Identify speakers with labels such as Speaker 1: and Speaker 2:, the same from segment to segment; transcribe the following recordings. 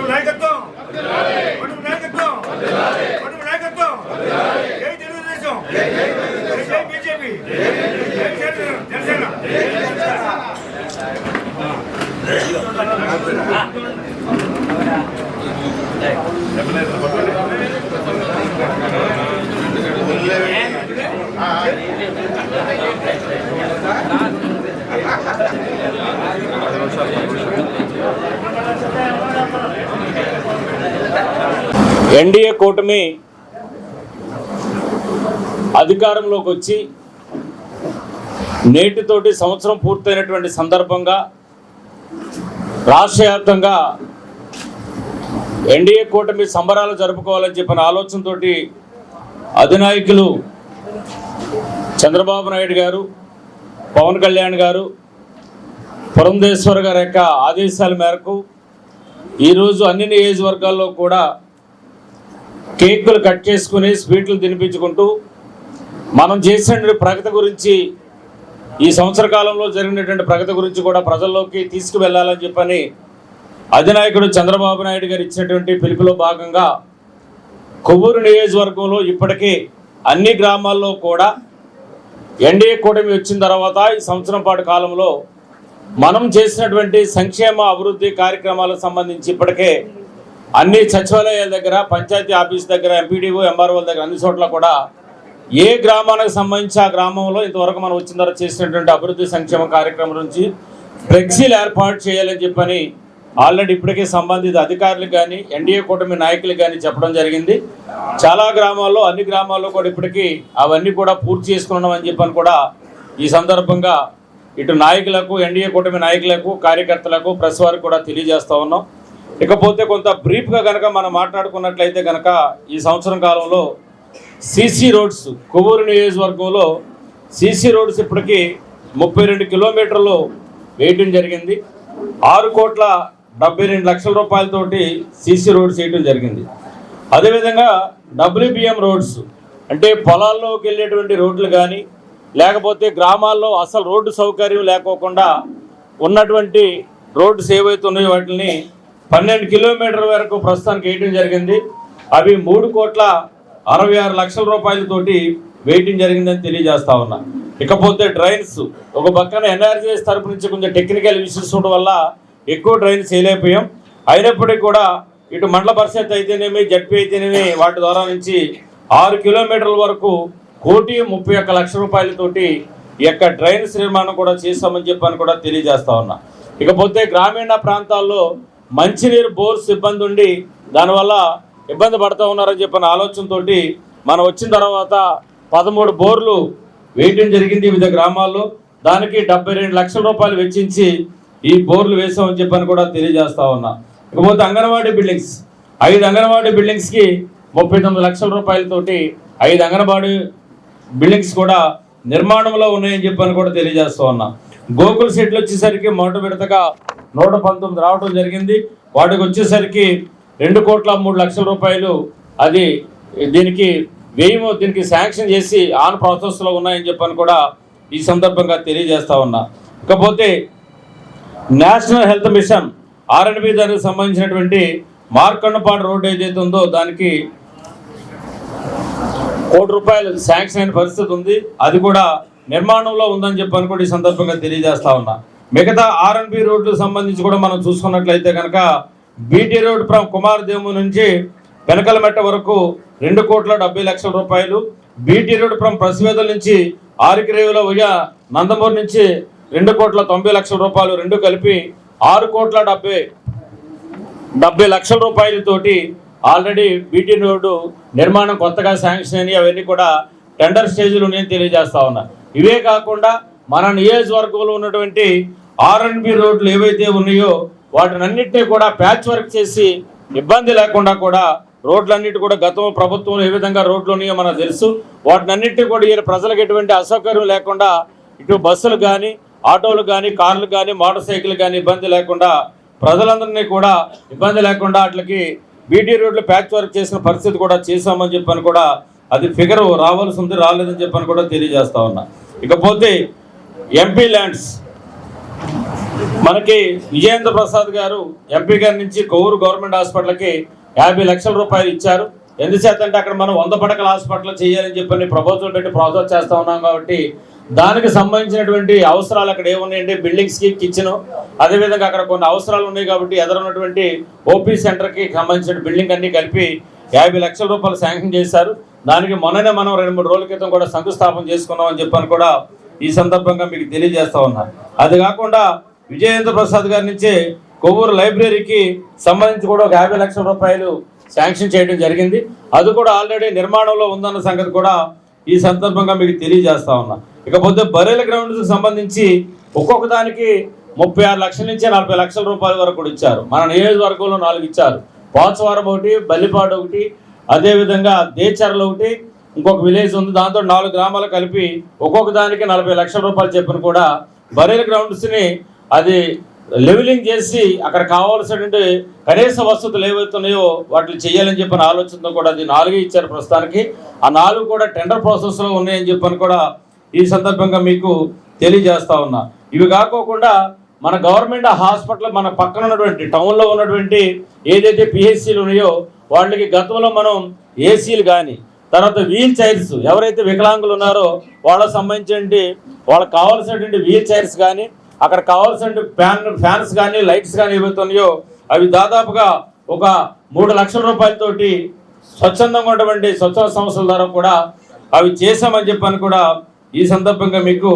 Speaker 1: కుటుంబ నాయకత్వం. కుటుంబ నాయకత్వం. కుటుంబ నాయకత్వం. జై తెలుగుదేశం. జై బీజేపీ. జై జనసేన. జనసేన.
Speaker 2: ఎన్డీఏ కూటమి అధికారంలోకి వచ్చి నేటితోటి సంవత్సరం పూర్తయినటువంటి సందర్భంగా రాష్ట్ర వ్యాప్తంగా ఎన్డీఏ కూటమి సంబరాలు జరుపుకోవాలని చెప్పిన ఆలోచనతో అధినాయకులు చంద్రబాబు నాయుడు గారు పవన్ కళ్యాణ్ గారు పురంధేశ్వర్ గారి యొక్క ఆదేశాల మేరకు ఈరోజు అన్ని నియోజకవర్గాల్లో కూడా కేకులు కట్ చేసుకుని స్వీట్లు తినిపించుకుంటూ మనం చేసిన ప్రగతి గురించి ఈ సంవత్సర కాలంలో జరిగినటువంటి ప్రగతి గురించి కూడా ప్రజల్లోకి తీసుకువెళ్ళాలని చెప్పని అధినాయకుడు చంద్రబాబు నాయుడు గారు ఇచ్చినటువంటి పిలుపులో భాగంగా కొవ్వూరు నియోజకవర్గంలో ఇప్పటికే అన్ని గ్రామాల్లో కూడా ఎన్డీఏ కూటమి వచ్చిన తర్వాత ఈ సంవత్సరం పాటు కాలంలో మనం చేసినటువంటి సంక్షేమ అభివృద్ధి కార్యక్రమాలకు సంబంధించి ఇప్పటికే అన్ని సచివాలయాల దగ్గర పంచాయతీ ఆఫీస్ దగ్గర ఎంపీడీఓ ఎంఆర్ఓల దగ్గర అన్ని చోట్ల కూడా ఏ గ్రామానికి సంబంధించి ఆ గ్రామంలో ఇంతవరకు మనం వచ్చిన తర్వాత చేసినటువంటి అభివృద్ధి సంక్షేమ కార్యక్రమం నుంచి ఫ్లెక్సీలు ఏర్పాటు చేయాలని చెప్పని ఆల్రెడీ ఇప్పటికే సంబంధిత అధికారులు కానీ ఎన్డీఏ కూటమి నాయకులు కానీ చెప్పడం జరిగింది. చాలా గ్రామాల్లో అన్ని గ్రామాల్లో కూడా ఇప్పటికీ అవన్నీ కూడా పూర్తి చేసుకున్నాం అని చెప్పని కూడా ఈ సందర్భంగా ఇటు నాయకులకు ఎన్డీఏ కూటమి నాయకులకు కార్యకర్తలకు ప్రెస్ వారికి కూడా తెలియజేస్తూ ఉన్నాం. ఇకపోతే కొంత బ్రీఫ్గా కనుక మనం మాట్లాడుకున్నట్లయితే కనుక ఈ సంవత్సరం కాలంలో సీసీ రోడ్స్ కొవ్వూరు నియోజకవర్గంలో సీసీ రోడ్స్ ఇప్పటికీ ముప్పై రెండు కిలోమీటర్లు వేయటం జరిగింది. ఆరు కోట్ల డెబ్బై రెండు లక్షల రూపాయలతోటి సీసీ రోడ్స్ వేయటం జరిగింది. అదేవిధంగా డబ్ల్యూబిఎం రోడ్స్ అంటే పొలాల్లోకి వెళ్ళేటువంటి రోడ్లు కానీ లేకపోతే గ్రామాల్లో అసలు రోడ్డు సౌకర్యం లేకోకుండా ఉన్నటువంటి రోడ్స్ ఏవైతే ఉన్నాయో వాటిని పన్నెండు కిలోమీటర్ల వరకు ప్రస్తుతానికి వేయటం జరిగింది. అవి మూడు కోట్ల అరవై ఆరు లక్షల రూపాయలతోటి వేయటం జరిగిందని తెలియజేస్తా ఉన్నా. ఇకపోతే డ్రైన్స్ ఒక పక్కన ఎన్ఆర్జీఎస్ తరపు నుంచి కొంచెం టెక్నికల్ ఇష్యూస్ ఉండడం వల్ల ఎక్కువ డ్రైన్స్ వేయలేకపోయాం. అయినప్పటికీ కూడా ఇటు మండల పరిషత్ అయితేనేమి జడ్పీ అయితేనేమి వాటి ద్వారా నుంచి ఆరు కిలోమీటర్ల వరకు కోటి ముప్పై ఒక్క లక్ష రూపాయలతోటి ఈ యొక్క డ్రైన్స్ నిర్మాణం కూడా చేస్తామని చెప్పని కూడా తెలియజేస్తా ఉన్నా. ఇకపోతే గ్రామీణ ప్రాంతాల్లో మంచినీరు బోర్స్ ఇబ్బంది ఉండి దానివల్ల ఇబ్బంది పడుతూ ఉన్నారని చెప్పిన ఆలోచనతో మనం వచ్చిన తర్వాత పదమూడు బోర్లు వేయటం జరిగింది వివిధ గ్రామాల్లో. దానికి డెబ్బై రెండు లక్షల రూపాయలు వెచ్చించి ఈ బోర్లు వేసామని చెప్పని కూడా తెలియజేస్తా ఉన్నా. ఇకపోతే అంగన్వాడీ బిల్డింగ్స్. ఐదు అంగన్వాడీ బిల్డింగ్స్కి ముప్పై తొమ్మిది లక్షల రూపాయలతోటి ఐదు అంగన్వాడీ బిల్డింగ్స్ కూడా నిర్మాణంలో ఉన్నాయని చెప్పని కూడా తెలియజేస్తా ఉన్నా. గోకుల్ సీట్లు వచ్చేసరికి మొదటి విడతగా నూట పంతొమ్మిది రావడం జరిగింది. వాటికి వచ్చేసరికి రెండు కోట్ల మూడు లక్షల రూపాయలు అది దీనికి వ్యయము దీనికి శాంక్షన్ చేసి ఆన్ ప్రాసెస్లో ఉన్నాయని చెప్పని కూడా ఈ సందర్భంగా తెలియజేస్తా ఉన్నా. ఇకపోతే నేషనల్ హెల్త్ మిషన్ ఆర్ఎన్బి దానికి సంబంధించినటువంటి మార్కండపాడు రోడ్డు ఏదైతే ఉందో దానికి కోటి రూపాయలు శాంక్షన్ అయిన పరిస్థితి ఉంది. అది కూడా నిర్మాణంలో ఉందని చెప్పని కూడా ఈ సందర్భంగా తెలియజేస్తా ఉన్నా. మిగతా ఆర్ఎన్బి రోడ్లు సంబంధించి కూడా మనం చూసుకున్నట్లయితే కనుక బీటీ రోడ్ ఫ్రమ్ కుమారదేవు నుంచి వెనకలమెట్ట వరకు రెండు కోట్ల డెబ్బై లక్షల రూపాయలు బీటీ రోడ్ ఫ్రమ్ ప్రసివేదల నుంచి ఆరికిరేవుల ఉయ్య నందమూరు నుంచి రెండు కోట్ల తొంభై లక్షల రూపాయలు రెండు కలిపి ఆరు కోట్ల డెబ్బై డెబ్బై లక్షల రూపాయలతోటి ఆల్రెడీ బీటీ రోడ్డు నిర్మాణం కొత్తగా శాంక్షన్ అయినాయి. అవన్నీ కూడా టెండర్ స్టేజ్లో నేను తెలియజేస్తా ఉన్నా. ఇవే కాకుండా మన నియోజకవర్గంలో ఉన్నటువంటి ఆర్ఎన్బి రోడ్లు ఏవైతే ఉన్నాయో వాటినన్నింటినీ కూడా ప్యాచ్ వర్క్ చేసి ఇబ్బంది లేకుండా కూడా రోడ్లన్నిటి కూడా గతం ప్రభుత్వం ఏ విధంగా రోడ్లు ఉన్నాయో మనకు తెలుసు. వాటినన్నింటినీ కూడా ఈ ప్రజలకు ఎటువంటి అసౌకర్యం లేకుండా ఇటు బస్సులు కానీ ఆటోలు కానీ కార్లు కానీ మోటార్ సైకిల్ కానీ ఇబ్బంది లేకుండా ప్రజలందరినీ కూడా ఇబ్బంది లేకుండా వాటికి బీటీ రోడ్లు ప్యాచ్ వర్క్ చేసిన పరిస్థితి కూడా చేశామని చెప్పని కూడా అది ఫిగర్ రావాల్సి ఉంది రాలేదని చెప్పని కూడా తెలియజేస్తా ఉన్నా. ఇకపోతే ఎంపీ ల్యాండ్స్ మనకి విజయేంద్ర ప్రసాద్ గారు ఎంపీ గారి నుంచి కొవ్వూరు గవర్నమెంట్ హాస్పిటల్కి యాభై లక్షల రూపాయలు ఇచ్చారు. ఎందుచేత అంటే అక్కడ మనం వంద పడకల హాస్పిటల్ చేయాలని చెప్పని ప్రపోజల్ పెట్టి ప్రాసెస్ చేస్తా ఉన్నాం కాబట్టి దానికి సంబంధించినటువంటి అవసరాలు అక్కడ ఏమున్నాయంటే బిల్డింగ్స్కి కిచెన్ అదేవిధంగా అక్కడ కొన్ని అవసరాలు ఉన్నాయి కాబట్టి ఎదురున్నటువంటి ఓపీ సెంటర్కి సంబంధించిన బిల్డింగ్ అన్నీ కలిపి యాభై లక్షల రూపాయలు శాంక్షన్ చేశారు. దానికి మొన్ననే మనం రెండు మూడు రోజుల క్రితం కూడా శంకుస్థాపన చేసుకున్నామని చెప్పని కూడా ఈ సందర్భంగా మీకు తెలియజేస్తా ఉన్నారు అది కాకుండా విజయేంద్ర ప్రసాద్ గారి నుంచి కొవ్వూరు లైబ్రరీకి సంబంధించి కూడా ఒక యాభై లక్షల రూపాయలు శాంక్షన్ చేయడం జరిగింది. అది కూడా ఆల్రెడీ నిర్మాణంలో ఉందన్న సంగతి కూడా ఈ సందర్భంగా మీకు తెలియజేస్తా ఉన్నా. ఇకపోతే బరేల గ్రౌండ్కి సంబంధించి ఒక్కొక్క దానికి ముప్పై ఆరు లక్షల నుంచి నలభై లక్షల రూపాయల వరకు కూడా ఇచ్చారు. మన నియోజకవర్గంలో నాలుగు ఇచ్చారు. పోచవరం ఒకటి బల్లిపాడు ఒకటి అదేవిధంగా దేచర్ల ఒకటి ఇంకొక విలేజ్ ఉంది. దాంతో నాలుగు గ్రామాలు కలిపి ఒక్కొక్క దానికి నలభై లక్షల రూపాయలు చెప్పిన కూడా బరేల గ్రౌండ్స్ని అది లెవెలింగ్ చేసి అక్కడ కావాల్సినటువంటి కనీస వసతులు ఏవైతున్నాయో వాటిని చేయాలని చెప్పిన ఆలోచనతో కూడా అది నాలుగే ఇచ్చారు ప్రస్తుతానికి. ఆ నాలుగు కూడా టెండర్ ప్రాసెస్లో ఉన్నాయని చెప్పని కూడా ఈ సందర్భంగా మీకు తెలియజేస్తా ఉన్నా. ఇవి కాకోకుండా మన గవర్నమెంట్ హాస్పిటల్ మన పక్కన ఉన్నటువంటి టౌన్లో ఉన్నటువంటి ఏదైతే పిహెచ్సీలు ఉన్నాయో వాళ్ళకి గతంలో మనం ఏసీలు కానీ తర్వాత వీల్ చైర్స్ ఎవరైతే వికలాంగులు ఉన్నారో వాళ్ళకి సంబంధించినటువంటి వాళ్ళకి కావాల్సినటువంటి వీల్ చైర్స్ కానీ అక్కడ కావాల్సిన ఫ్యాన్ ఫ్యాన్స్ కానీ లైట్స్ కానీ ఏవైతున్నాయో అవి దాదాపుగా ఒక మూడు లక్షల రూపాయలతోటి స్వచ్ఛందంగా ఉన్నటువంటి స్వచ్ఛంద సంస్థల ద్వారా కూడా అవి చేశామని చెప్పని కూడా ఈ సందర్భంగా మీకు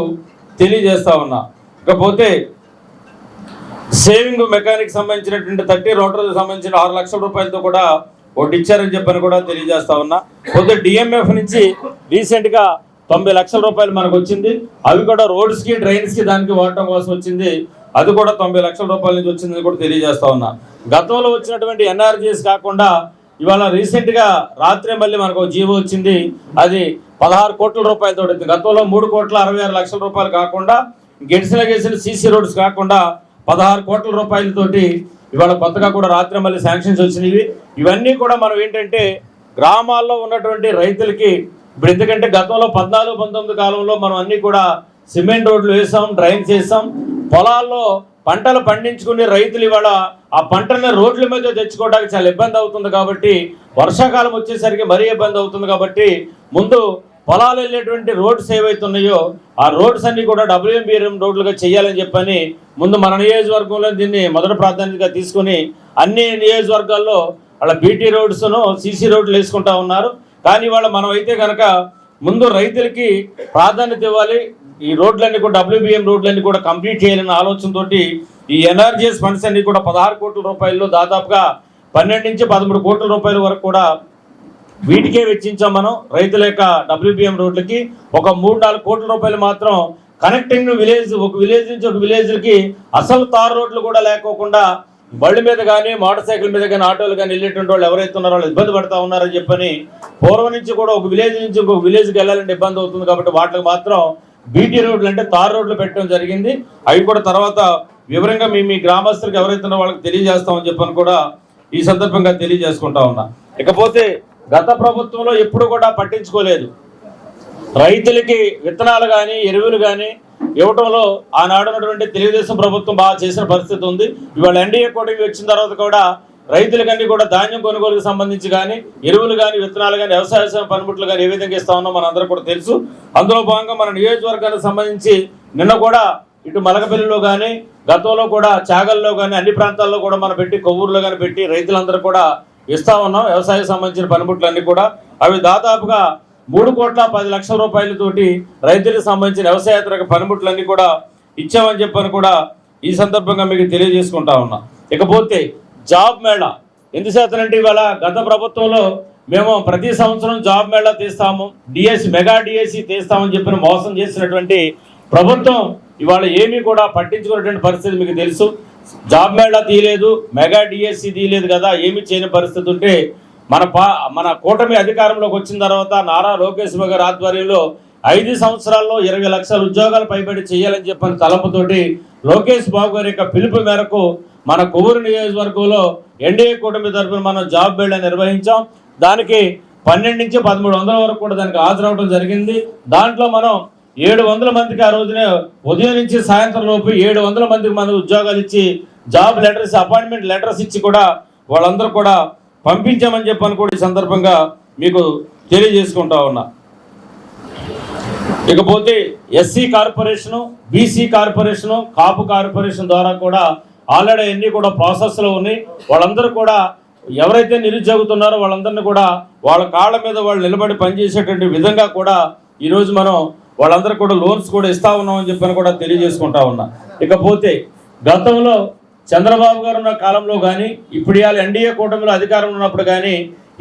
Speaker 2: తెలియజేస్తా ఉన్నా. ఇకపోతే సేవింగ్ మెకానిక్ సంబంధించినటువంటి థర్టీ రోటర్కి సంబంధించిన ఆరు లక్షల రూపాయలతో కూడా ఒకటి ఇచ్చారని చెప్పని కూడా తెలియజేస్తా ఉన్నా. కొద్దిగా డిఎంఎఫ్ నుంచి రీసెంట్గా తొంభై లక్షల రూపాయలు మనకు వచ్చింది. అవి కూడా రోడ్స్కి డ్రైన్స్కి దానికి వాడటం కోసం వచ్చింది. అది కూడా తొంభై లక్షల రూపాయల నుంచి వచ్చిందని కూడా తెలియజేస్తా ఉన్నా. గతంలో వచ్చినటువంటి ఎన్ఆర్జీఎస్ కాకుండా ఇవాళ రీసెంట్గా రాత్రే మళ్ళీ మనకు ఒక జీవో వచ్చింది. అది పదహారు కోట్ల రూపాయలతో వచ్చింది. గతంలో మూడు కోట్ల అరవై ఆరు లక్షల రూపాయలు కాకుండా గెడిసిన గెలిచిన సీసీ రోడ్స్ కాకుండా పదహారు కోట్ల రూపాయలతోటి ఇవాళ కొత్తగా కూడా రాత్రి మళ్ళీ శాంక్షన్స్ వచ్చినవి. ఇవన్నీ కూడా మనం ఏంటంటే గ్రామాల్లో ఉన్నటువంటి రైతులకి ఇప్పుడు ఎందుకంటే గతంలో పద్నాలుగు పంతొమ్మిది కాలంలో మనం అన్ని కూడా సిమెంట్ రోడ్లు వేసాం డ్రైన్స్ వేసాం. పొలాల్లో పంటలు పండించుకునే రైతులు ఇవాళ ఆ పంటలను రోడ్ల మీద తెచ్చుకోవడానికి చాలా ఇబ్బంది అవుతుంది కాబట్టి వర్షాకాలం వచ్చేసరికి మరీ ఇబ్బంది అవుతుంది కాబట్టి ముందు పొలాలు వెళ్ళేటువంటి రోడ్స్ ఏవైతే ఉన్నాయో ఆ రోడ్స్ అన్ని కూడా డబ్ల్యూఎంబీఎం రోడ్లుగా చేయాలని చెప్పని ముందు మన నియోజకవర్గంలో దీన్ని మొదటి ప్రాధాన్యతగా తీసుకుని అన్ని నియోజకవర్గాల్లో వాళ్ళ బీటీ రోడ్స్ను సీసీ రోడ్లు వేసుకుంటా ఉన్నారు. కానీ వాళ్ళ మనం అయితే కనుక ముందు రైతులకి ప్రాధాన్యత ఇవ్వాలి. ఈ రోడ్లన్నీ కూడా డబ్ల్యూబీఎం రోడ్లన్నీ కూడా కంప్లీట్ చేయాలన్న ఆలోచనతోటి ఈ ఎన్ఆర్జీఎస్ ఫండ్స్ అన్ని కూడా పదహారు కోట్ల రూపాయల్లో దాదాపుగా పన్నెండు నుంచి పదమూడు కోట్ల రూపాయల వరకు కూడా వీటికే వెచ్చించాం మనం. రైతుల యొక్క డబ్ల్యూబీఎం రోడ్లకి ఒక మూడు నాలుగు కోట్ల రూపాయలు మాత్రం కనెక్టింగ్ విలేజ్ ఒక విలేజ్ నుంచి ఒక విలేజ్కి అసలు తార్ రోడ్లు కూడా లేకోకుండా బళ్ళు మీద కానీ మోటార్ సైకిల్ మీద కానీ ఆటోలు కానీ వెళ్ళేటువంటి వాళ్ళు ఎవరైతే ఉన్నారో వాళ్ళు ఇబ్బంది పడతా ఉన్నారని చెప్పని పూర్వం నుంచి కూడా ఒక విలేజ్ నుంచి ఇంకొక విలేజ్కి వెళ్ళాలంటే ఇబ్బంది అవుతుంది కాబట్టి వాటికి మాత్రం బీటీ రోడ్లు అంటే తార్ రోడ్లు పెట్టడం జరిగింది. అవి కూడా తర్వాత వివరంగా మీ మీ గ్రామస్తులకు ఎవరైతే ఉన్నారో వాళ్ళకి తెలియజేస్తామని చెప్పని కూడా ఈ సందర్భంగా తెలియజేసుకుంటా ఉన్నా. ఇకపోతే గత ప్రభుత్వంలో ఎప్పుడు కూడా పట్టించుకోలేదు. రైతులకి విత్తనాలు కానీ ఎరువులు కానీ ఇవ్వటంలో ఆనాడు ఉన్నటువంటి తెలుగుదేశం ప్రభుత్వం బాగా చేసిన పరిస్థితి ఉంది. ఇవాళ ఎన్డీఏ కూటమి వచ్చిన తర్వాత కూడా రైతులకన్నీ కూడా ధాన్యం కొనుగోలుకు సంబంధించి కానీ ఎరువులు కానీ విత్తనాలు కానీ వ్యవసాయ పనిముట్లు కానీ ఏ విధంగా ఇస్తా ఉన్నాం మనందరూ కూడా తెలుసు. అందులో భాగంగా మన నియోజకవర్గానికి సంబంధించి నిన్న కూడా ఇటు మలకపల్లిలో కానీ గతంలో కూడా చాగల్లో కానీ అన్ని ప్రాంతాల్లో కూడా మనం పెట్టి కొవ్వూరులో కానీ పెట్టి రైతులందరూ కూడా ఇస్తా ఉన్నాం. వ్యవసాయ సంబంధించిన పనిముట్లు అన్నీ కూడా. అవి దాదాపుగా మూడు కోట్ల పది లక్షల రూపాయలతోటి రైతులకు సంబంధించిన వ్యవసాయేతర పనిముట్లన్నీ కూడా ఇచ్చామని చెప్పని కూడా ఈ సందర్భంగా మీకు తెలియజేసుకుంటా ఉన్నా. ఇకపోతే జాబ్ మేళా. అంటే ఇవాళ గత ప్రభుత్వంలో మేము ప్రతి సంవత్సరం జాబ్ మేళా తీస్తాము డిఎస్సి మెగా డిఎస్సి తీస్తామని చెప్పిన మోసం చేసినటువంటి ప్రభుత్వం ఇవాళ ఏమీ కూడా పట్టించుకున్నటువంటి పరిస్థితి మీకు తెలుసు. జాబ్ మేళా తీయలేదు మెగా డిఎస్సి తీయలేదు కదా ఏమి చేయని పరిస్థితి ఉంటే మన పా మన కూటమి అధికారంలోకి వచ్చిన తర్వాత నారా లోకేష్ గారి ఆధ్వర్యంలో ఐదు సంవత్సరాల్లో ఇరవై లక్షల ఉద్యోగాలు పైబడి చేయాలని చెప్పిన తలంపుతోటి లోకేష్ బాబు గారి యొక్క పిలుపు మేరకు మన కొవ్వూరు నియోజకవర్గంలో ఎన్డీఏ కూటమి తరఫున మనం జాబ్ మేళా నిర్వహించాం. దానికి పన్నెండు నుంచి పదమూడు వందల వరకు కూడా దానికి హాజరవడం జరిగింది. దాంట్లో మనం ఏడు వందల మందికి ఆ రోజునే ఉదయం నుంచి సాయంత్రం లోపు ఏడు వందల మందికి మంది ఉద్యోగాలు ఇచ్చి జాబ్ లెటర్స్ అపాయింట్మెంట్ లెటర్స్ ఇచ్చి కూడా వాళ్ళందరూ కూడా పంపించామని చెప్పని కూడా ఈ సందర్భంగా మీకు తెలియజేసుకుంటా ఉన్నా. ఇకపోతే SC corporation BC corporation Kapu corporation ద్వారా కూడా ఆల్రెడీ అన్నీ కూడా ప్రాసెస్లో ఉన్నాయి. వాళ్ళందరూ కూడా ఎవరైతే నిరుద్యోగుతున్నారో వాళ్ళందరినీ కూడా వాళ్ళ కాళ్ళ మీద వాళ్ళు నిలబడి పనిచేసేటువంటి విధంగా కూడా ఈరోజు మనం వాళ్ళందరూ కూడా లోన్స్ కూడా ఇస్తా ఉన్నామని చెప్పని కూడా తెలియజేసుకుంటా ఉన్నా. ఇకపోతే గతంలో చంద్రబాబు గారు ఉన్న కాలంలో కానీ ఇప్పుడు ఇవాళ ఎన్డీఏ కూటమిలో అధికారంలో ఉన్నప్పుడు కానీ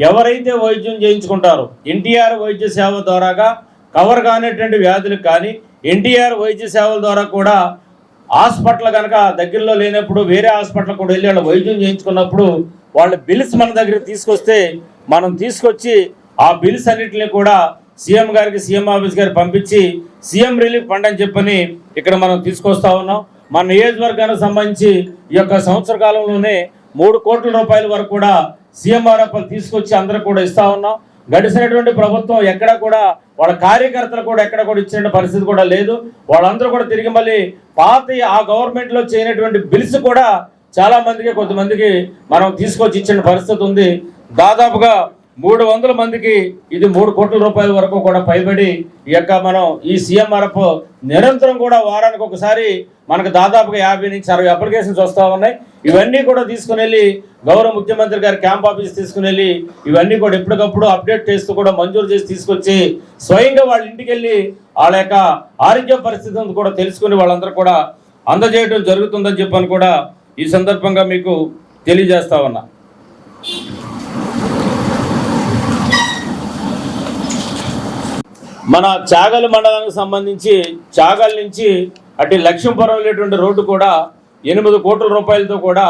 Speaker 2: ఎవరైతే వైద్యం చేయించుకుంటారో ఎన్టీఆర్ వైద్య సేవ ద్వారాగా కవర్ కానిటువంటి వ్యాధులకు కానీ ఎన్టీఆర్ వైద్య సేవల ద్వారా కూడా హాస్పిటల్ కనుక దగ్గరలో లేనప్పుడు వేరే హాస్పిటల్ కూడా వెళ్ళి వాళ్ళ వైద్యం చేయించుకున్నప్పుడు వాళ్ళ బిల్స్ మన దగ్గర తీసుకొస్తే మనం తీసుకొచ్చి ఆ బిల్స్ అన్నిటిని కూడా సీఎం గారికి సీఎం ఆఫీస్ గారికి పంపించి సీఎం రిలీఫ్ ఫండ్ అని చెప్పని ఇక్కడ మనం తీసుకొస్తా ఉన్నాం. మన నియోజకవర్గానికి సంబంధించి ఈ యొక్క సంవత్సర కాలంలోనే మూడు కోట్ల రూపాయల వరకు కూడా సీఎంఆర్ఎఫ్ తీసుకొచ్చి అందరూ కూడా ఇస్తా ఉన్నాం. గడిచినటువంటి ప్రభుత్వం ఎక్కడ కూడా వాళ్ళ కార్యకర్తలు కూడా ఎక్కడ కూడా ఇచ్చిన పరిస్థితి కూడా లేదు. వాళ్ళందరూ కూడా తిరిగి మళ్ళీ పాత ఆ గవర్నమెంట్లో చేయనటువంటి బిల్స్ కూడా చాలామందికి కొంతమందికి మనం తీసుకొచ్చి ఇచ్చిన పరిస్థితి ఉంది. దాదాపుగా మూడు వందల మందికి ఇది మూడు కోట్ల రూపాయల వరకు కూడా పైబడి ఈ యొక్క మనం ఈ సీఎంఆర్ఎఫ్ నిరంతరం కూడా వారానికి ఒకసారి మనకు దాదాపుగా యాభై నుంచి అరవై అప్లికేషన్స్ వస్తూ ఉన్నాయి. ఇవన్నీ కూడా తీసుకుని వెళ్ళి గౌరవ ముఖ్యమంత్రి గారి క్యాంప్ ఆఫీస్ తీసుకుని వెళ్ళి ఇవన్నీ కూడా ఎప్పటికప్పుడు అప్డేట్ చేస్తూ కూడా మంజూరు చేసి తీసుకొచ్చి స్వయంగా వాళ్ళ ఇంటికి వెళ్ళి వాళ్ళ యొక్క ఆరోగ్య పరిస్థితిని కూడా తెలుసుకుని వాళ్ళందరూ కూడా అందజేయడం జరుగుతుందని చెప్పని కూడా ఈ సందర్భంగా మీకు తెలియజేస్తా ఉన్నా. మన చాగలి మండలానికి సంబంధించి చాగల్ నుంచి అటు లక్ష్మీపురం వెళ్ళేటువంటి రోడ్డు కూడా ఎనిమిది కోట్ల రూపాయలతో కూడా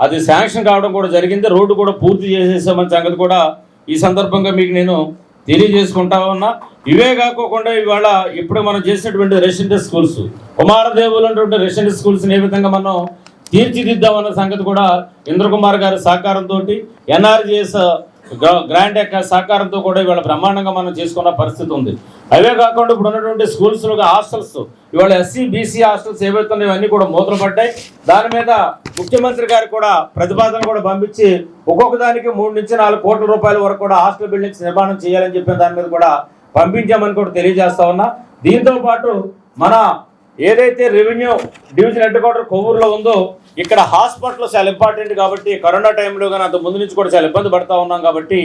Speaker 2: అది శాంక్షన్ కావడం కూడా జరిగింది. రోడ్డు కూడా పూర్తి చేసేసామని సంగతి కూడా ఈ సందర్భంగా మీకు నేను తెలియజేసుకుంటా ఉన్నా. ఇవే కాకోకుండా ఇవాళ ఇప్పుడు మనం చేసినటువంటి రెసిడెంట్ స్కూల్స్ కుమారదేవులు అనేటువంటి రెసిడెంట్ స్కూల్స్ని ఏ విధంగా మనం తీర్చిదిద్దామన్న సంగతి కూడా ఇంద్రకుమార్ గారి సహకారంతో ఎన్ఆర్జిఎస్ గ్రాంట్ యొక్క సహకారంతో కూడా ఇవాళ బ్రహ్మాండంగా మనం చేసుకున్న పరిస్థితి ఉంది. అవే కాకుండా ఇప్పుడు ఉన్నటువంటి స్కూల్స్ హాస్టల్స్ ఇవాళ ఎస్సీ బీసీ హాస్టల్స్ ఏవైతే ఉన్నాయో అన్నీ కూడా మూతలు పడ్డాయి దాని మీద ముఖ్యమంత్రి గారు కూడా ప్రతిపాదన కూడా పంపించి ఒక్కొక్క దానికి మూడు నుంచి నాలుగు కోట్ల రూపాయల వరకు కూడా హాస్టల్ బిల్డింగ్స్ నిర్మాణం చేయాలని చెప్పిన దాని మీద కూడా పంపించామని కూడా తెలియజేస్తా ఉన్నా. దీంతో పాటు మన ఏదైతే రెవెన్యూ డివిజన్ హెడ్ క్వార్టర్ కొవ్వూరులో ఉందో ఇక్కడ హాస్పిటల్ చాలా ఇంపార్టెంట్ కాబట్టి కరోనా టైంలో కానీ అంత ముందు నుంచి కూడా చాలా ఇబ్బంది పడతా ఉన్నాం కాబట్టి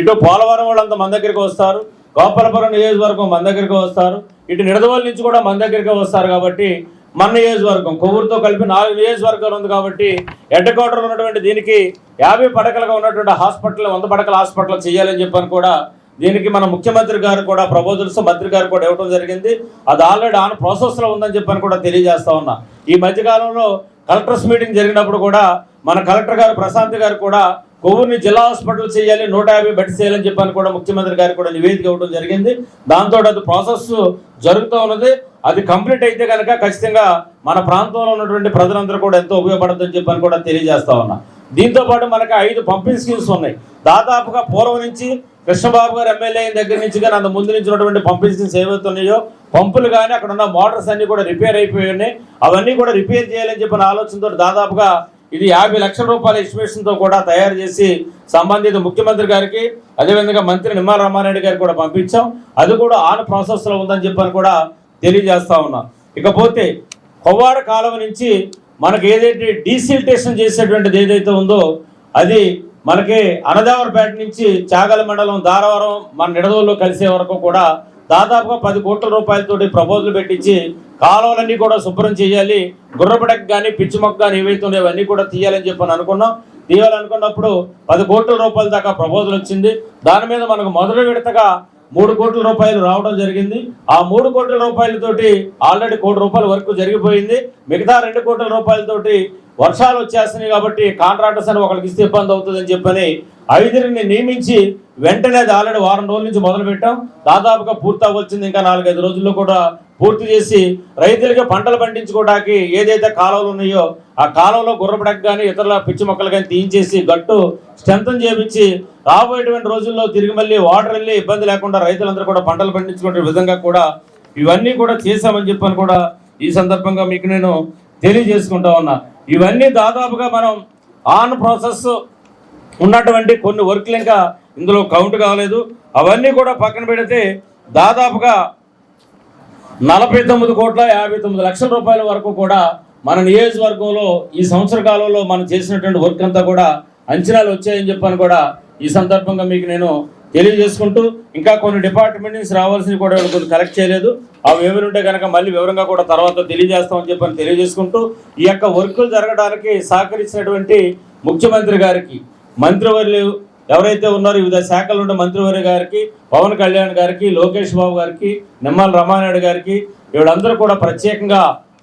Speaker 2: ఇటు పోలవరం వాళ్ళంతా మన దగ్గరికి వస్తారు గోపాలపురం నియోజకవర్గం మన దగ్గరికి వస్తారు ఇటు నిడదవోలు నుంచి కూడా మన దగ్గరికి వస్తారు కాబట్టి మన నియోజకవర్గం కొవ్వూరుతో కలిపి నాలుగు నియోజకవర్గాలు ఉంది కాబట్టి హెడ్ క్వార్టర్ ఉన్నటువంటి దీనికి యాభై పడకలుగా ఉన్నటువంటి హాస్పిటల్ వంద పడకల హాస్పిటల్ చేయాలని చెప్పని కూడా దీనికి మన ముఖ్యమంత్రి గారు కూడా ప్రపోజల్స్ మంత్రి గారు కూడా ఇవ్వడం జరిగింది. అది ఆల్రెడీ ఆన్ ప్రాసెస్లో ఉందని చెప్పని కూడా తెలియజేస్తా ఉన్నా. ఈ మధ్యకాలంలో కలెక్టర్స్ మీటింగ్ జరిగినప్పుడు కూడా మన కలెక్టర్ గారు ప్రశాంత్ గారు కూడా కొవ్వూరిని జిల్లా హాస్పిటల్ చేయాలి నూట యాభై బెడ్స్ చేయాలని చెప్పని కూడా ముఖ్యమంత్రి గారికి కూడా నివేదిక ఇవ్వడం జరిగింది. దాంతో అది ప్రాసెస్ జరుగుతూ ఉన్నది. అది కంప్లీట్ అయితే కనుక ఖచ్చితంగా మన ప్రాంతంలో ఉన్నటువంటి ప్రజలందరూ కూడా ఎంతో ఉపయోగపడుతుందని చెప్పని కూడా తెలియజేస్తా ఉన్నా. దీంతో పాటు మనకి ఐదు పంపింగ్ స్కీమ్స్ ఉన్నాయి. దాదాపుగా పూర్వం నుంచి కృష్ణబాబు గారు ఎమ్మెల్యే దగ్గర నుంచి కానీ అంత ముందు నుంచి ఉన్నటువంటి పంపించిన స్కీమ్స్ ఉన్నాయో పంపులు కానీ అక్కడ ఉన్న మోటార్స్ అన్ని కూడా రిపేర్ అయిపోయి ఉన్నాయి. అవన్నీ కూడా రిపేర్ చేయాలని చెప్పిన ఆలోచనతో దాదాపుగా ఇది యాభై లక్షల రూపాయల ఎస్టిమేషన్తో కూడా తయారు చేసి సంబంధిత ముఖ్యమంత్రి గారికి అదేవిధంగా మంత్రి నిమ్మల రామారెడ్డి గారికి కూడా పంపించాం. అది కూడా ఆన్ ప్రాసెస్లో ఉందని చెప్పని కూడా తెలియజేస్తా ఉన్నాం. ఇకపోతే కొవ్వాడ కాలువ నుంచి మనకి ఏదైతే డీసిల్టేషన్ చేసేటువంటిది ఏదైతే ఉందో అది మనకి అనదావరపేట నుంచి చాగల మండలం దారవరం మన నిడదోళ్ళు కలిసే వరకు కూడా దాదాపుగా పది కోట్ల రూపాయలతోటి ప్రపోజల్ పెట్టించి కాలువలన్నీ కూడా శుభ్రం చేయాలి గుర్రపడకు కానీ పిచ్చి మొక్క కానీ ఏవైతే ఉన్నాయో అవన్నీ కూడా తీయాలని చెప్పని అనుకున్నాం. తీయాలనుకున్నప్పుడు పది కోట్ల రూపాయల దాకా ప్రపోజల్ వచ్చింది. దాని మీద మనకు మొదటి విడతగా మూడు కోట్ల రూపాయలు రావడం జరిగింది. ఆ మూడు కోట్ల రూపాయలతోటి ఆల్రెడీ కోటి రూపాయల వరకు జరిగిపోయింది. మిగతా రెండు కోట్ల రూపాయలతోటి వర్షాలు వచ్చేస్తున్నాయి కాబట్టి కాంట్రాక్టర్స్ అని ఒకరికి ఇస్తే ఇబ్బంది అవుతుందని చెప్పని ఐదురిని నియమించి వెంటనే అది ఆల్రెడీ వారం రోజుల నుంచి మొదలు పెట్టాం. దాదాపుగా పూర్తి అవ్వచ్చింది ఇంకా నాలుగైదు రోజుల్లో కూడా పూర్తి చేసి రైతులకి పంటలు పండించుకోవడానికి ఏదైతే కాలువలు ఉన్నాయో ఆ కాలువలో గుర్రపడకు కానీ ఇతరుల పిచ్చి మొక్కలు కానీ తీయించేసి గట్టు స్ట్రెంథన్ చేపించి రాబోయేటువంటి రోజుల్లో తిరిగి మళ్ళీ వాటర్ వెళ్ళి ఇబ్బంది లేకుండా రైతులందరూ కూడా పంటలు పండించుకునే విధంగా కూడా ఇవన్నీ కూడా చేశామని చెప్పని కూడా ఈ సందర్భంగా మీకు నేను తెలియజేసుకుంటా ఉన్నా. ఇవన్నీ దాదాపుగా మనం ఆన్ ప్రాసెస్ ఉన్నటువంటి కొన్ని వర్క్లు ఇంకా ఇందులో కౌంట్ కాలేదు. అవన్నీ కూడా పక్కన పెడితే దాదాపుగా నలభై తొమ్మిది కోట్ల యాభై తొమ్మిది లక్షల రూపాయల వరకు కూడా మన నియోజకవర్గంలో ఈ సంవత్సర కాలంలో మనం చేసినటువంటి వర్క్ అంతా కూడా అంచనాలు వచ్చాయని చెప్పని కూడా ఈ సందర్భంగా మీకు నేను తెలియజేసుకుంటూ ఇంకా కొన్ని డిపార్ట్మెంట్ నుంచి రావాల్సినవి కూడా కొన్ని కలెక్ట్ చేయలేదు. అవి ఏమైనా ఉంటే కనుక మళ్ళీ వివరంగా కూడా తర్వాత తెలియజేస్తామని చెప్పని తెలియజేసుకుంటూ ఈ యొక్క వర్కులు జరగడానికి సహకరించినటువంటి ముఖ్యమంత్రి గారికి మంత్రివర్యులు ఎవరైతే ఉన్నారో వివిధ శాఖలు ఉండే మంత్రివర్య గారికి పవన్ కళ్యాణ్ గారికి లోకేష్ బాబు గారికి నిమ్మల రమానాయుడు గారికి వీళ్ళందరూ కూడా ప్రత్యేకంగా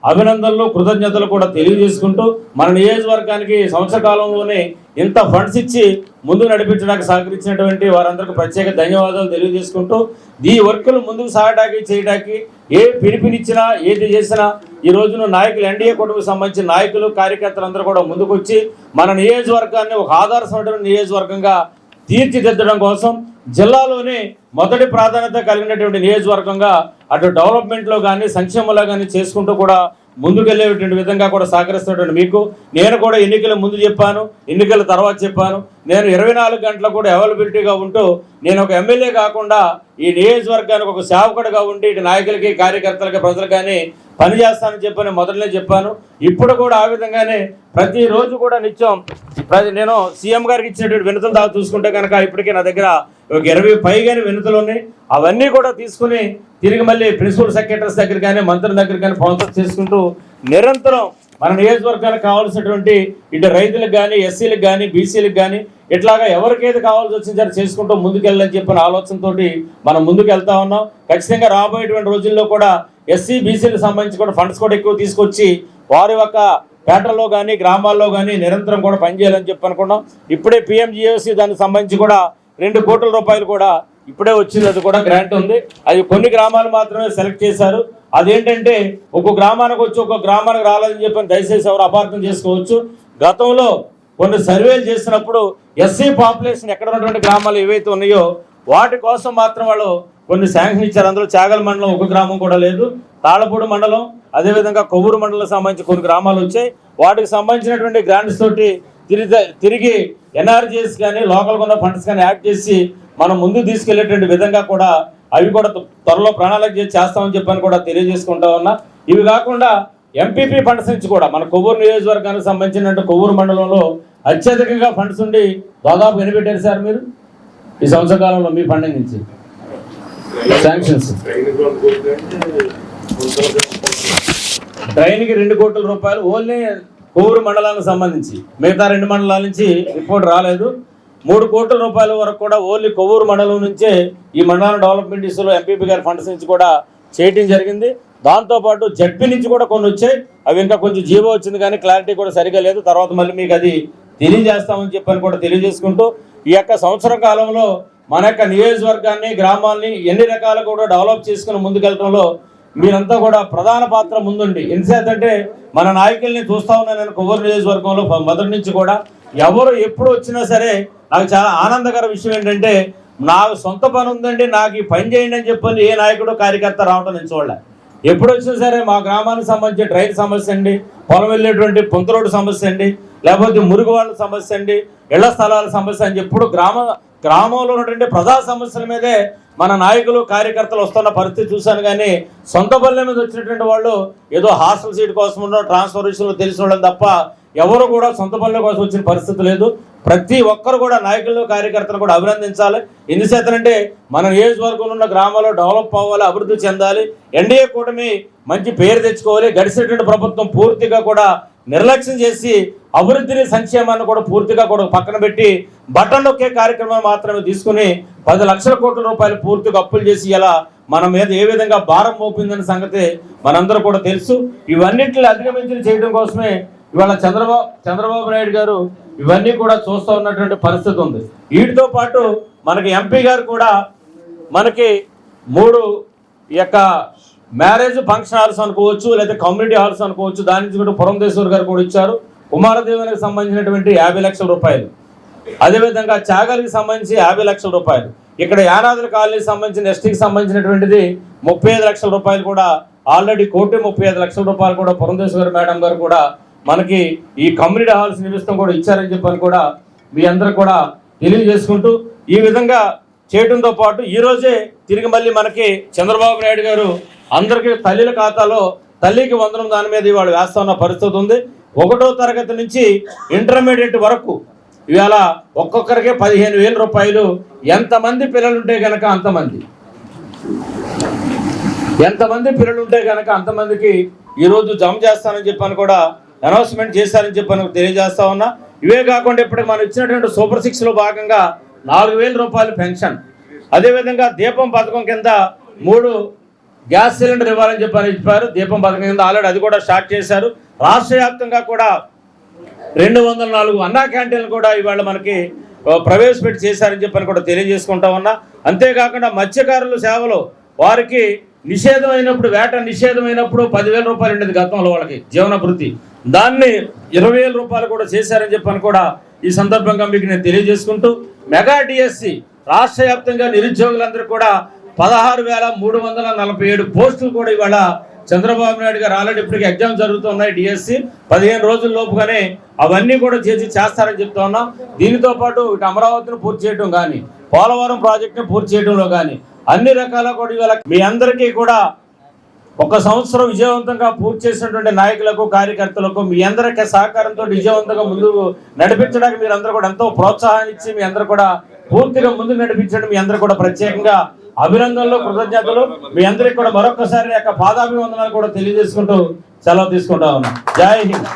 Speaker 2: అభినందనలు కృతజ్ఞతలు కూడా తెలియజేసుకుంటూ మన నియోజకవర్గానికి సంవత్సర కాలంలోనే ఇంత ఫండ్స్ ఇచ్చి ముందు నడిపించడానికి సహకరించినటువంటి వారందరికీ ప్రత్యేక ధన్యవాదాలు తెలియజేసుకుంటూ ఈ వర్కులు ముందుకు సాగడానికి చేయడానికి ఏ పిలుపునిచ్చినా ఏది చేసినా ఈ రోజున నాయకులు ఎన్డీఏ కుటుంబకు సంబంధించిన నాయకులు కార్యకర్తలందరూ కూడా ముందుకొచ్చి మన నియోజకవర్గాన్ని ఒక ఆదర్శమైనటువంటి నియోజకవర్గంగా తీర్చిదిద్దడం కోసం జిల్లాలోనే మొదటి ప్రాధాన్యత కలిగినటువంటి నియోజకవర్గంగా అటు డెవలప్మెంట్లో కానీ సంక్షేమంలో కానీ చేసుకుంటూ కూడా ముందుకెళ్ళేటువంటి విధంగా కూడా సహకరిస్తున్నటువంటి మీకు. నేను కూడా ఎన్నికల ముందు చెప్పాను ఎన్నికల తర్వాత చెప్పాను. నేను ఇరవై నాలుగు గంటలు కూడా అవైలబిలిటీగా ఉంటూ నేను ఒక ఎమ్మెల్యే కాకుండా ఈ నియోజకవర్గానికి ఒక సేవకుడిగా ఉండి ఇటు నాయకులకి కార్యకర్తలకి ప్రజలు కానీ పని చేస్తానని చెప్పని మొదలనే చెప్పాను. ఇప్పుడు కూడా ఆ విధంగానే ప్రతిరోజు కూడా నిత్యం ప్రతి నేను సీఎం గారికి ఇచ్చినటువంటి వినతులు దాకా చూసుకుంటే కనుక ఇప్పటికే నా దగ్గర ఒక ఇరవై పైగానే వినతులు ఉన్నాయి. అవన్నీ కూడా తీసుకుని తిరిగి మళ్ళీ ప్రిన్సిపల్ సెక్రటరీస్ దగ్గర కానీ మంత్రుల దగ్గర కానీ ప్రాసెస్ చేసుకుంటూ నిరంతరం మన నియోజకవర్గానికి కావాల్సినటువంటి ఇటు రైతులకు కానీ ఎస్సీలకు కానీ బీసీలకు కానీ ఇట్లాగా ఎవరికైతే కావాల్సి వచ్చిందో చేసుకుంటూ ముందుకెళ్ళని చెప్పిన ఆలోచనతోటి మనం ముందుకు వెళ్తా ఉన్నాం. ఖచ్చితంగా రాబోయేటువంటి రోజుల్లో కూడా ఎస్సీ బీసీలకు సంబంధించి కూడా ఫండ్స్ కూడా ఎక్కువ తీసుకొచ్చి వారి యొక్క పేటల్లో కానీ గ్రామాల్లో కానీ నిరంతరం కూడా పనిచేయాలని చెప్పి అనుకున్నాం. ఇప్పుడే పిఎంజిఎస్సి దానికి సంబంధించి కూడా రెండు కోట్ల రూపాయలు కూడా ఇప్పుడే వచ్చింది. అది కూడా గ్రాంట్ ఉంది. అది కొన్ని గ్రామాలు మాత్రమే సెలెక్ట్ చేశారు. అదేంటంటే ఒక్కొక్క గ్రామానికి వచ్చి ఒక్కొక్క గ్రామానికి రాలేదని చెప్పి దయచేసి ఎవరు అపార్థం చేసుకోవచ్చు. గతంలో కొన్ని సర్వేలు చేసినప్పుడు ఎస్సీ పాపులేషన్ ఎక్కడ ఉన్నటువంటి గ్రామాలు ఏవైతే ఉన్నాయో వాటి కోసం మాత్రం వాళ్ళు కొన్ని శాంక్షన్ ఇచ్చారు. అందులో చాగల్ మండలం ఒక గ్రామం కూడా లేదు. తాళపూడి మండలం అదేవిధంగా కొవ్వూరు మండలం సంబంధించి కొన్ని గ్రామాలు వచ్చాయి. వాటికి సంబంధించినటువంటి గ్రాంట్స్ తోటి తిరిగి తిరిగి ఎన్ఆర్జీఎస్ కానీ లోకల్ ఉన్న ఫండ్స్ కానీ యాడ్ చేసి మనం ముందు తీసుకెళ్ళేటువంటి విధంగా కూడా అవి కూడా త్వరలో ప్రణాళిక చేస్తామని చెప్పని కూడా తెలియజేసుకుంటా ఉన్నా. ఇవి కాకుండా ఎంపీపీ ఫండ్స్ నుంచి కూడా మన కొవ్వూరు నియోజకవర్గానికి సంబంధించిన కొవ్వూరు మండలంలో అత్యధికంగా ఫండ్స్ ఉండి దాదాపు ఎన్ని పెట్టారు సార్ మీరు. ఈ సంవత్సర కాలంలో మీ ఫండింగ్ నుంచి. శాంక్షన్స్ ట్రైన్కి రెండు కోట్ల రూపాయలు. ఓన్లీ కొవ్వూరు మండలానికి సంబంధించి. మిగతా రెండు మండలాల నుంచి రిపోర్ట్ రాలేదు. మూడు కోట్ల రూపాయల వరకు కూడా ఓన్లీ కొవ్వూరు మండలం నుంచే ఈ మండలం డెవలప్మెంట్ ఇష్యూలో ఎంపీపీ గారి ఫండ్స్ నుంచి కూడా చేయటం జరిగింది. దాంతోపాటు జడ్పీ నుంచి కూడా కొన్ని వచ్చాయి. అవి ఇంకా కొంచెం జీవో వచ్చింది కానీ క్లారిటీ కూడా సరిగా లేదు. తర్వాత మళ్ళీ మీకు అది తెలియజేస్తామని చెప్పని కూడా తెలియజేసుకుంటూ ఈ యొక్క సంవత్సర కాలంలో మన యొక్క నియోజకవర్గాన్ని గ్రామాల్ని ఎన్ని రకాలు కూడా డెవలప్ చేసుకుని ముందుకెళ్ళడంలో మీరంతా కూడా ప్రధాన పాత్ర ముందుండి. ఎందుచేతంటే మన నాయకుల్ని చూస్తా ఉన్నాను నేను కొవ్వూరు నియోజకవర్గంలో మొదటి నుంచి కూడా. ఎవరు ఎప్పుడు వచ్చినా సరే నాకు చాలా ఆనందకర విషయం ఏంటంటే నాకు సొంత పని ఉందండి నాకు ఈ పని చేయండి అని చెప్పని ఏ నాయకుడు కార్యకర్త రావటం నేను చూడలే. ఎప్పుడు వచ్చినా సరే మా గ్రామానికి సంబంధించి డ్రైన్ సమస్య అండి పొలం వెళ్ళేటువంటి పొంత రోడ్డు సమస్య అండి లేకపోతే మురుగు వాళ్ళ సమస్య అండి ఇళ్ళ స్థలాల సమస్య అని ఎప్పుడు గ్రామ గ్రామంలో ఉన్నటువంటి ప్రజా సమస్యల మీదే మన నాయకులు కార్యకర్తలు వస్తున్న పరిస్థితి చూశాను కానీ సొంత పల్లె మీద వచ్చినటువంటి వాళ్ళు ఏదో హాస్టల్ సీట్ కోసం ఉన్నో ట్రాన్స్ఫర్ విషయంలో తెలిసిన వాళ్ళని తప్ప ఎవరు కూడా సొంత పల్లె కోసం వచ్చిన పరిస్థితి లేదు. ప్రతి ఒక్కరు కూడా నాయకులు కార్యకర్తలు కూడా అభినందించాలి. ఎందుచేతనంటే మన నియోజకవర్గంలో ఉన్న గ్రామాల్లో డెవలప్ అవ్వాలి అభివృద్ధి చెందాలి. ఎన్డీఏ కూటమి మంచి పేరు తెచ్చుకోవాలి. గడిచినటువంటి ప్రభుత్వం పూర్తిగా కూడా నిర్లక్ష్యం చేసి అభివృద్ధిని సంక్షేమాన్ని కూడా పూర్తిగా కూడా పక్కన పెట్టి బటన్ నొక్కే కార్యక్రమం మాత్రమే తీసుకుని పది లక్షల కోట్ల రూపాయలు పూర్తిగా అప్పులు చేసి ఇలా మన మీద ఏ విధంగా భారం మోపిందనే సంగతి మనందరూ కూడా తెలుసు. ఇవన్నిటిని అధిగమించి చేయడం కోసమే ఇవాళ చంద్రబాబు చంద్రబాబు నాయుడు గారు ఇవన్నీ కూడా చూస్తూ ఉన్నటువంటి పరిస్థితి ఉంది. వీటితో పాటు మనకి ఎంపీ గారు కూడా మనకి మూడు యొక్క మ్యారేజ్ ఫంక్షన్ హాల్స్ అనుకోవచ్చు లేదా కమ్యూనిటీ హాల్స్ అనుకోవచ్చు దాని నుంచి కూడా పురంధేశ్వర్ గారు కూడా ఇచ్చారు. కుమారదేవునికి సంబంధించినటువంటి యాభై లక్షల రూపాయలు. అదేవిధంగా చాగలికి సంబంధించి యాభై లక్షల రూపాయలు. ఇక్కడ యానాదుల కాలనీకి సంబంధించిన ఎస్టీకి సంబంధించినటువంటిది ముప్పై ఐదు లక్షల రూపాయలు కూడా ఆల్రెడీ కోటి ముప్పై ఐదు లక్షల రూపాయలు కూడా పురంధేశ్వరి మేడం గారు కూడా మనకి ఈ కమ్యూనిటీ హాల్స్ నిమిత్తం కూడా ఇచ్చారని చెప్పని కూడా మీ అందరూ కూడా తెలియజేసుకుంటూ ఈ విధంగా చేయడంతో పాటు ఈరోజే తిరిగి మళ్ళీ మనకి చంద్రబాబు నాయుడు గారు అందరికీ తల్లిల ఖాతాలో తల్లికి వందనం దాని మీద ఇవాళ వేస్తా ఉన్న పరిస్థితి ఉంది. ఒకటో తరగతి నుంచి ఇంటర్మీడియట్ వరకు ఇవాళ ఒక్కొక్కరికి పదిహేను వేల రూపాయలు. ఎంతమంది పిల్లలు ఉంటే గనక అంతమంది. ఎంతమంది పిల్లలు ఉంటే కనుక అంతమందికి ఈరోజు జమ చేస్తానని చెప్పని కూడా అనౌన్స్మెంట్ చేశారని చెప్పని తెలియజేస్తా ఉన్నా. ఇవే కాకుండా ఇప్పటికి మనం ఇచ్చినటువంటి సూపర్ సిక్స్లో భాగంగా నాలుగు వేల రూపాయలు పెన్షన్. అదేవిధంగా దీపం పథకం కింద మూడు గ్యాస్ సిలిండర్ ఇవ్వాలని చెప్పని చెప్పారు. దీపం పథకం కింద ఆల్రెడీ అది కూడా స్టార్ట్ చేశారు. రాష్ట్ర వ్యాప్తంగా కూడా రెండు వందల నాలుగు అన్నా క్యాంటీన్లు కూడా ఇవాళ మనకి ప్రవేశపెట్టి చేశారని చెప్పని కూడా తెలియజేసుకుంటా ఉన్నా. అంతేకాకుండా మత్స్యకారుల సేవలు వారికి నిషేధం అయినప్పుడు వేట నిషేధం అయినప్పుడు పదివేల రూపాయలు ఉండేది గతంలో వాళ్ళకి జీవనభృతి. దాన్ని ఇరవై వేల రూపాయలు కూడా చేశారని చెప్పని కూడా ఈ సందర్భంగా మీకు నేను తెలియజేసుకుంటూ మెగా డిఎస్సి రాష్ట్ర వ్యాప్తంగా నిరుద్యోగులందరూ కూడా పదహారు వేల మూడు వందల నలభై ఏడు పోస్టులు కూడా ఇవాళ చంద్రబాబు నాయుడు గారు ఆల్రెడీ ఇప్పటికి ఎగ్జామ్ జరుగుతున్నాయి డిఎస్సి. పదిహేను రోజుల లోపుగానే అవన్నీ కూడా చేసి చేస్తారని చెప్తా ఉన్నాం. దీనితో పాటు ఇటు అమరావతిని పూర్తి చేయడం కానీ పోలవరం ప్రాజెక్టుని పూర్తి చేయడంలో కానీ అన్ని రకాల కూడా ఇవాళ మీ అందరికీ కూడా ఒక సంవత్సరం విజయవంతంగా పూర్తి చేసినటువంటి నాయకులకు కార్యకర్తలకు మీ అందరికీ సహకారంతో విజయవంతంగా ముందుకు నడిపించడానికి మీరు అందరూ కూడా ఎంతో ప్రోత్సాహాన్ని ఇచ్చి మీ అందరూ కూడా పూర్తిగా ముందుకు నడిపించడం మీ అందరూ కూడా ప్రత్యేకంగా అభినందనలు కృతజ్ఞతలు. మీ అందరికి కూడా మరొకసారి యొక్క పాదాభివందనాలు కూడా తెలియజేసుకుంటూ సెలవు తీసుకుంటా ఉన్నాం. జై హింద్.